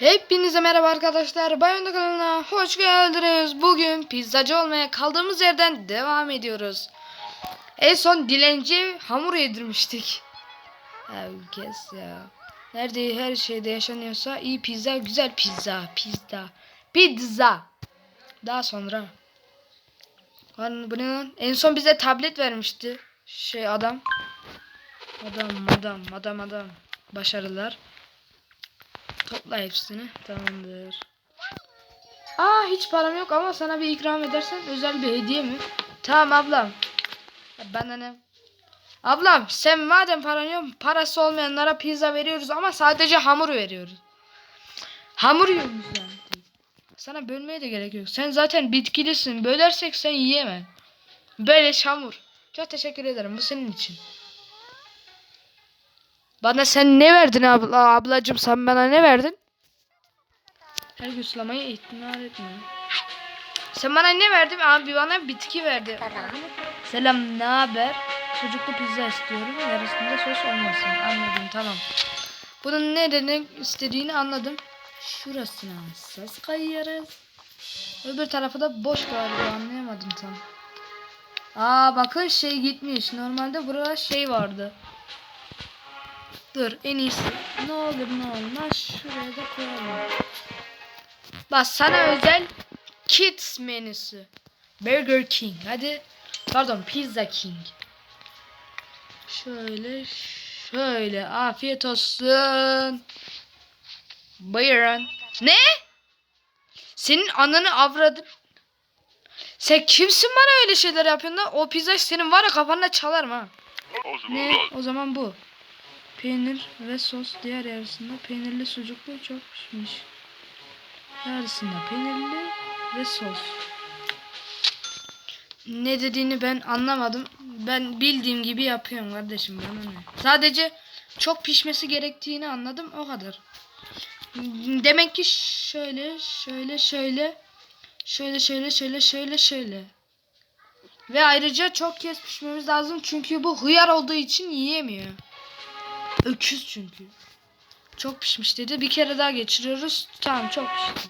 Hepinize merhaba arkadaşlar. Bayonda kanalına hoş geldiniz. Bugün pizzacı olmaya kaldığımız yerden devam ediyoruz. En son dilenci hamur yedirmiştik. Ya kes ya. Nerede her şeyde yaşanıyorsa iyi pizza, güzel pizza, pizza, pizza. Daha sonra. Lan? En son bize tablet vermişti. Şey adam. Adam, adam, adam, adam. Başarılar. Topla hepsini. Tamamdır. Aa hiç param yok ama sana bir ikram edersen özel bir hediye mi? Tamam ablam. Bana ne? Ablam sen madem paran yok parası olmayanlara pizza veriyoruz ama sadece hamur veriyoruz. Hamur yiyoruz yani. Sana bölmeye de gerek yok. Sen zaten bitkilisin. Bölersek sen yiyemem. Böyle hamur. Çok teşekkür ederim. Bu senin için. Bana sen ne verdin abla, ablacım sen bana ne verdin? Her gün sulamayı ihtimal etme. Sen bana ne verdin? Abi bana bitki verdi. Selam ne haber? Sucuklu pizza istiyorum. Yarısında sos olmasın. Anladım tamam. Bunun ne demek istediğini anladım. Şurasına sos kayıyoruz. Öbür tarafı da boş galiba anlayamadım tam. Aa bakın şey gitmiş. Normalde burada şey vardı. Dur en iyisi. Ne olur ne olmaz şuraya da koyalım. Bak sana özel kids menüsü. Burger King. Hadi. Pardon Pizza King. Şöyle şöyle afiyet olsun. Buyurun. Ne? Senin ananı avradın. Sen kimsin bana öyle şeyler yapıyorsun lan? O pizza senin var ya kafanda çalarım ha. Ne? O zaman bu. Peynir ve sos diğer yarısında peynirli sucuklu çok pişmiş. Yarısında peynirli ve sos. Ne dediğini ben anlamadım. Ben bildiğim gibi yapıyorum kardeşim bana ne. Sadece çok pişmesi gerektiğini anladım o kadar. Demek ki şöyle şöyle şöyle şöyle şöyle şöyle şöyle şöyle. Ve ayrıca çok kez pişmemiz lazım çünkü bu hıyar olduğu için yiyemiyor. Öküz çünkü. Çok pişmiş dedi. Bir kere daha geçiriyoruz. Tamam çok pişti.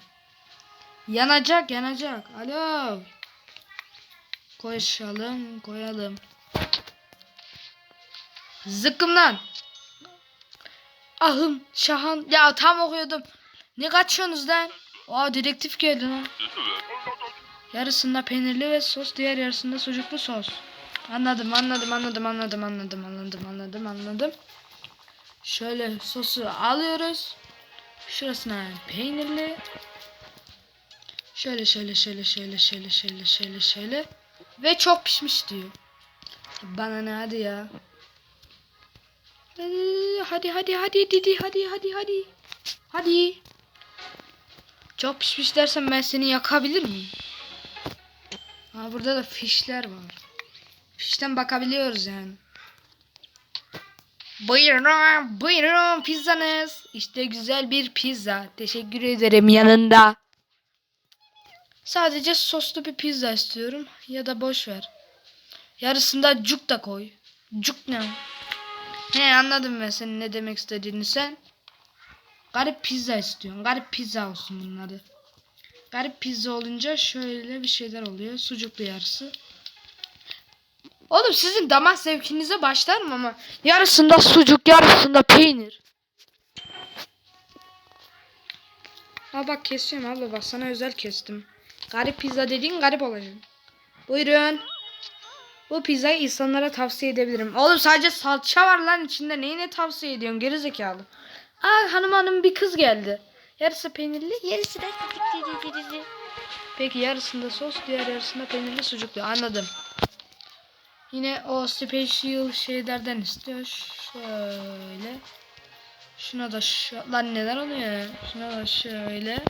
Yanacak yanacak. Alo. Koşalım koyalım. Zıkkımdan. Ahım şahan. Ya tam okuyordum. Ne kaçıyorsunuz lan? Aa dedektif geldi lan. Yarısında peynirli ve sos, diğer yarısında sucuklu sos. Anladım, anladım, anladım, anladım, anladım, anladım, anladım, anladım. Şöyle sosu alıyoruz. Şurasına peynirli. Şöyle şöyle şöyle şöyle şöyle şöyle şöyle şöyle. Ve çok pişmiş diyor. Bana ne hadi ya. Hadi hadi hadi hadi hadi hadi hadi. Hadi. Çok pişmiş dersen ben seni yakabilir miyim? Ha burada da fişler var. Fişten bakabiliyoruz yani. Buyurun, buyurun pizzanız. İşte güzel bir pizza. Teşekkür ederim yanında. Sadece soslu bir pizza istiyorum. Ya da boş ver. Yarısında cuk da koy. Cuk ne? He anladım ben senin ne demek istediğini sen. Garip pizza istiyorsun. Garip pizza olsun bunun adı. Garip pizza olunca şöyle bir şeyler oluyor. Sucuklu yarısı. Oğlum sizin damak zevkinize başlar mı ama yarısında sucuk yarısında peynir. Ha bak kesiyorum abla bak sana özel kestim. Garip pizza dediğin garip olacak. Buyurun. Bu pizzayı insanlara tavsiye edebilirim. Oğlum sadece salça var lan içinde. Neyine tavsiye ediyorsun geri zekalı. Aa hanım hanım bir kız geldi. Yarısı peynirli, yarısı da. Peki yarısında sos, diğer yarısında peynirli sucuklu. Anladım. Yine o special şeylerden istiyor. Şöyle. Şuna da şu... Lan neler oluyor ya? Şuna da şöyle.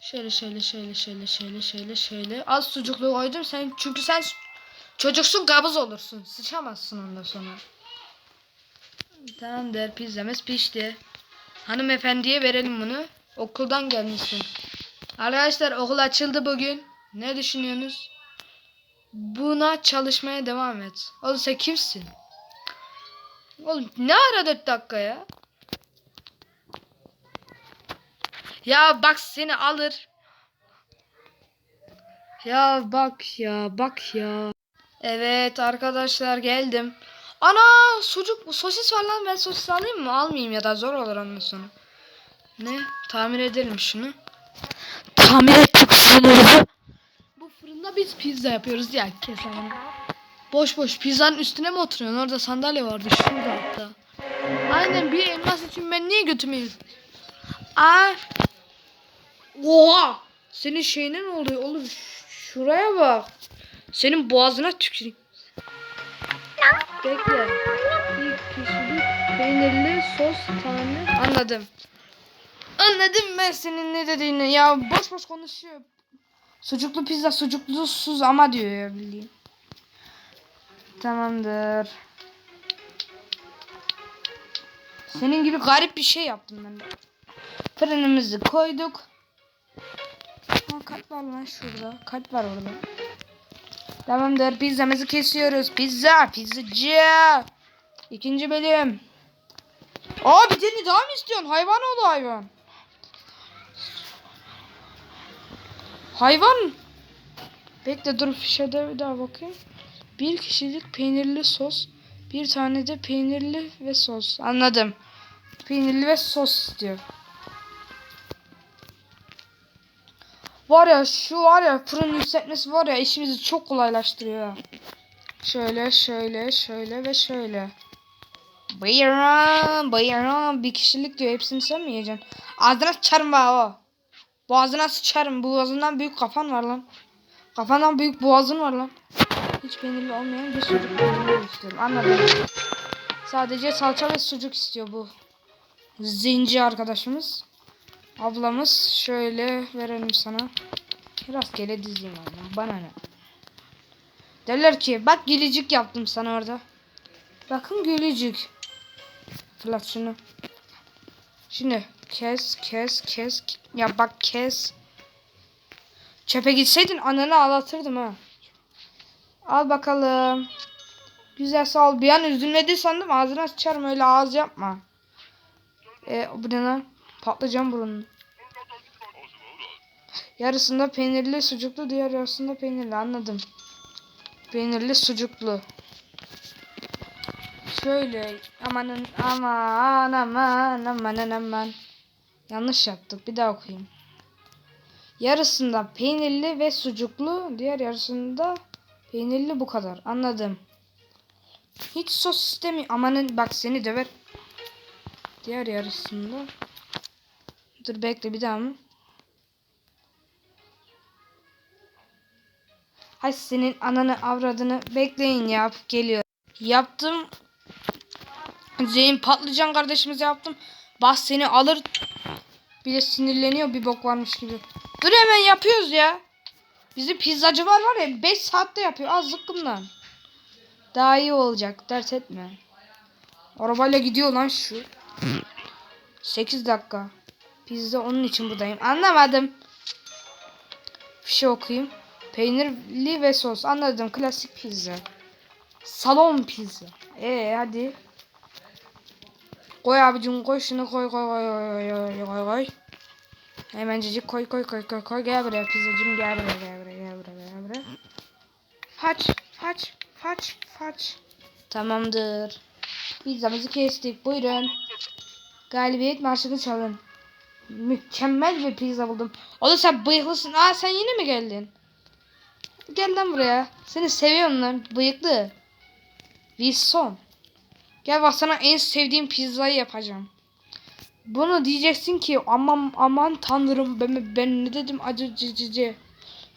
Şöyle şöyle şöyle şöyle şöyle şöyle şöyle. Az sucuklu koydum sen çünkü sen çocuksun kabız olursun. Sıçamazsın ondan sonra. Tamamdır pizzamız pişti. Hanımefendiye verelim bunu. Okuldan gelmişsin. Arkadaşlar okul açıldı bugün. Ne düşünüyorsunuz? Buna çalışmaya devam et. Oğlum sen kimsin? Oğlum ne ara 4 dakika ya? Ya bak seni alır. Ya bak ya bak ya. Evet arkadaşlar geldim. Ana sucuk sosis var lan ben sosis alayım mı? Almayayım ya da zor olur ondan sonra. Ne? Tamir edelim şunu. Tamir ettik şunu. Fırında biz pizza yapıyoruz ya keselim. Boş boş pizzanın üstüne mi oturuyorsun? Orada sandalye vardı şurada hatta. Aynen bir elmas için ben niye götümü yiyorum? Aa. Oha! Senin şeyine ne oluyor oğlum? Şuraya bak. Senin boğazına tüküreyim. Bekle. Bir kişilik peynirli sos tane. Anladım. Anladım ben senin ne dediğini. Ya boş boş konuşuyor. Sucuklu pizza sucuklu suz ama diyor ya bildiğin. Tamamdır. Senin gibi garip bir şey yaptım ben. Fırınımızı koyduk. Ha, kalp var lan şurada. Kalp var orada. Tamamdır. Pizzamızı kesiyoruz. Pizza. Pizzacı. İkinci bölüm. Aa bir daha mı istiyorsun? Hayvan oldu hayvan. Hayvan. Bekle dur fişede bir daha bakayım. Bir kişilik peynirli sos. Bir tane de peynirli ve sos. Anladım. Peynirli ve sos istiyor. Var ya şu var ya fırın yükseltmesi var ya işimizi çok kolaylaştırıyor. Şöyle şöyle şöyle ve şöyle. Buyurun buyurun bir kişilik diyor hepsini sen mi yiyeceksin? Ağzına sıçarım bak o. Boğazına sıçarım boğazından büyük kafan var lan. Kafandan büyük boğazın var lan. Hiç peynirli olmayan bir sucuk istiyorum anladım. Sadece salça ve sucuk istiyor bu. Zinci arkadaşımız. Ablamız şöyle verelim sana. Rastgele dizeyim onu. Bana ne? Derler ki bak gülücük yaptım sana orada. Bakın gülücük. Fırlat şunu. Şimdi kes kes kes. Ya bak kes. Çöpe gitseydin ananı ağlatırdım ha. Al bakalım. Güzel sağ ol. Bir an üzülmedi sandım. Ağzına sıçarım öyle ağız yapma. E bu ne lan? Patlayacağım burnunu. Yarısında peynirli sucuklu diğer yarısında peynirli anladım. Peynirli sucuklu. Şöyle amanın aman aman aman aman. Yanlış yaptık bir daha okuyayım. Yarısında peynirli ve sucuklu diğer yarısında peynirli bu kadar anladım. Hiç sos istemiyor. Amanın bak seni döver. Diğer yarısında. Dur bekle bir daha mı? Hay senin ananı avradını bekleyin yap geliyor. Yaptım. Zeyn patlıcan kardeşimize yaptım. Bas seni alır. Bir de sinirleniyor bir bok varmış gibi. Dur hemen yapıyoruz ya. Bizim pizzacılar var ya 5 saatte yapıyor. Az zıkkımdan. Daha iyi olacak dert etme. Arabayla gidiyor lan şu. 8 dakika. Pizza onun için buradayım. Anlamadım. Bir şey okuyayım. Peynirli ve sos. Anladım. Klasik pizza. Salon pizza. Ee hadi. Koy abicim koy şunu koy koy koy koy koy koy koy. Hemencecik koy koy koy koy koy. Gel buraya pizzacım gel buraya gel buraya gel buraya gel buraya. Faç faç faç faç. Tamamdır. Pizzamızı kestik. Buyurun. Galibiyet marşını çalın. Mükemmel bir pizza buldum. Oğlum sen bıyıklısın. Aa sen yine mi geldin? Gel lan buraya. Seni seviyorum lan. Bıyıklı. Wilson. Gel bak sana en sevdiğim pizzayı yapacağım. Bunu diyeceksin ki aman aman tanrım ben, ben ne dedim acı cıcıcı.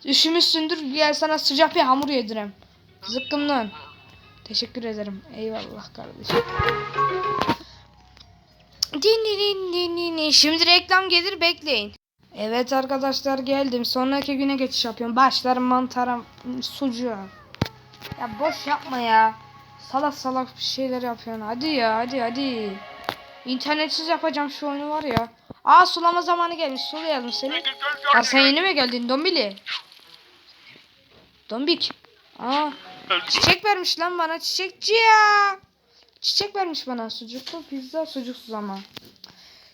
Üşümüşsündür gel sana sıcak bir hamur yedirem. Zıkkım lan. Teşekkür ederim. Eyvallah kardeşim. Din din din din din. Şimdi reklam gelir bekleyin. Evet arkadaşlar geldim. Sonraki güne geçiş yapıyorum. Başlarım mantara sucuğa. Ya boş yapma ya. Salak salak bir şeyler yapıyorsun. Hadi ya hadi hadi. İnternetsiz yapacağım şu oyunu var ya. Aa sulama zamanı gelmiş. Sulayalım seni. Aa sen yeni mi geldin Dombili? Dombik. Aa çiçek vermiş lan bana çiçekçi ya. Çiçek vermiş bana sucuklu pizza sucuksuz ama.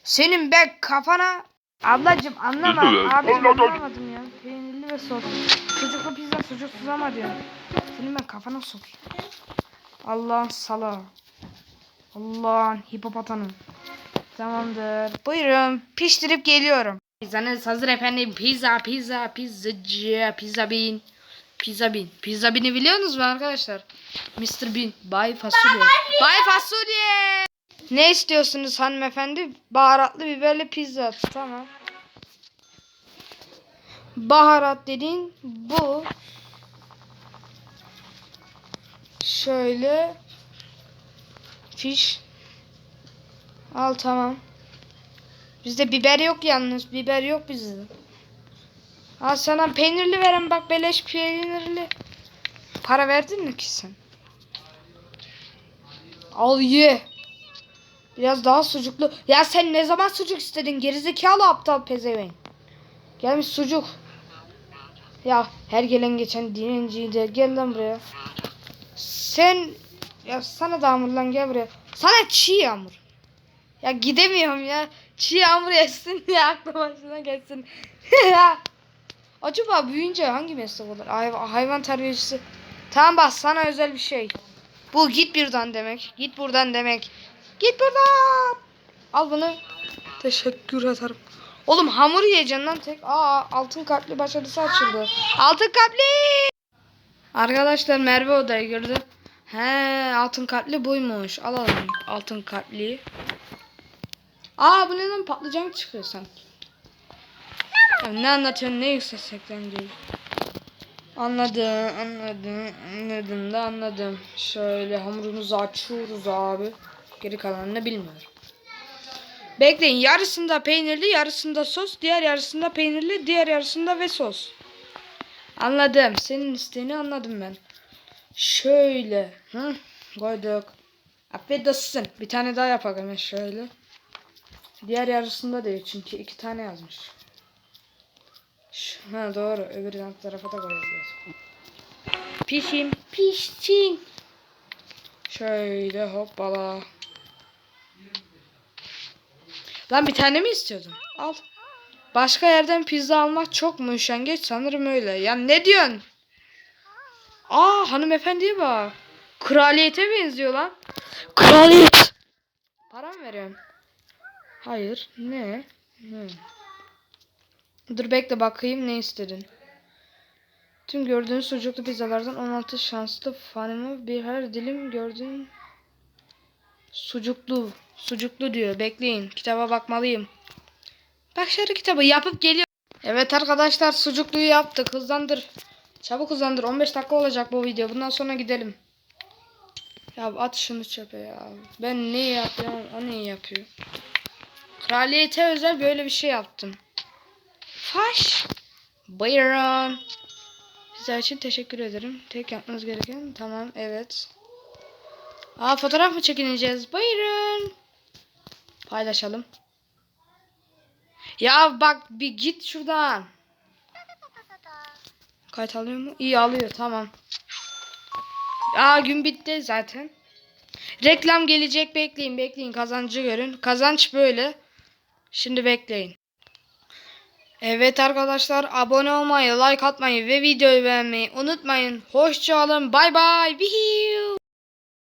Senin be kafana Ablacım anlama. Anladım. anlamadım ya. Peynirli ve sos. Sucuklu pizza sucuksuz ama diyor. Senin ben kafana sokayım. Allah'ın sala. Allah'ın hipopotanı. Tamamdır. Buyurun. Piştirip geliyorum. Pizzanız hazır efendim. Pizza, pizza, pizzacı, pizza bin. Pizza bin. Pizza bini biliyorsunuz mu arkadaşlar? Mr. Bean. Bay fasulye. Bay fasulye. Ne istiyorsunuz hanımefendi? Baharatlı biberli pizza. Tamam. Baharat dediğin bu. Şöyle. Fiş. Al tamam. Bizde biber yok yalnız. Biber yok bizde. Al sana peynirli veren bak beleş peynirli. Para verdin mi ki sen? Al ye. Biraz daha sucuklu. Ya sen ne zaman sucuk istedin? Gerizekalı aptal pezevenk. Gelmiş sucuk. Ya her gelen geçen dinenciyi de gel lan buraya. Sen ya sana da hamur lan gel buraya. Sana çiğ yağmur. Ya gidemiyorum ya. Çiğ yağmur yesin diye aklı başına gelsin. ya. Acaba büyüyünce hangi meslek olur? Hayvan, hayvan terbiyecisi. Tamam bak sana özel bir şey. Bu git buradan demek. Git buradan demek. Git buradan. Al bunu. Teşekkür ederim. Oğlum hamur yiyeceksin lan tek. Aa altın kalpli başarısı açıldı. Altın kalpli. Arkadaşlar Merve odayı gördü. He altın kalpli buymuş. Alalım altın kalpli. Aa bu neden patlıcan çıkıyor sanki. Ne anlatıyorsun ne yükseltecekler değil. Anladım anladım anladım da anladım. Şöyle hamurumuzu açıyoruz abi. Geri kalanını bilmiyorum. Bekleyin yarısında peynirli yarısında sos diğer yarısında peynirli diğer yarısında ve sos. Anladım. Senin isteğini anladım ben. Şöyle. Hı, koyduk. Afiyet olsun. Bir tane daha yapalım hemen şöyle. Diğer yarısında değil çünkü iki tane yazmış. Ha doğru. Öbür yan tarafa da koyacağız. Pişin. Pişsin. Şöyle hoppala. Lan bir tane mi istiyordun? Al. Başka yerden pizza almak çok mu üşengeç? Sanırım öyle. Ya ne diyorsun? Aa hanımefendiye bak. Kraliyete benziyor lan. Kraliyet. Para mı veriyorsun? Hayır. Ne? Ne? Dur bekle bakayım ne istedin. Tüm gördüğün sucuklu pizzalardan 16 şanslı fanımı bir her dilim gördüğün sucuklu sucuklu diyor. Bekleyin. Kitaba bakmalıyım. Şöyle kitabı yapıp geliyor. Evet arkadaşlar sucukluyu yaptık. Hızlandır. Çabuk hızlandır. 15 dakika olacak bu video. Bundan sonra gidelim. Ya at şunu çöpe ya. Ben ne yapıyorum o ne yapıyor. Kraliyete özel böyle bir şey yaptım. Faş. Buyurun. Size için teşekkür ederim. Tek yapmanız gereken tamam evet. Aa fotoğraf mı çekineceğiz? Buyurun. Paylaşalım. Ya bak bir git şuradan. Kayıt alıyor mu? İyi alıyor tamam. Aa gün bitti zaten. Reklam gelecek bekleyin bekleyin kazancı görün. Kazanç böyle. Şimdi bekleyin. Evet arkadaşlar abone olmayı, like atmayı ve videoyu beğenmeyi unutmayın. Hoşçakalın. Bay bay.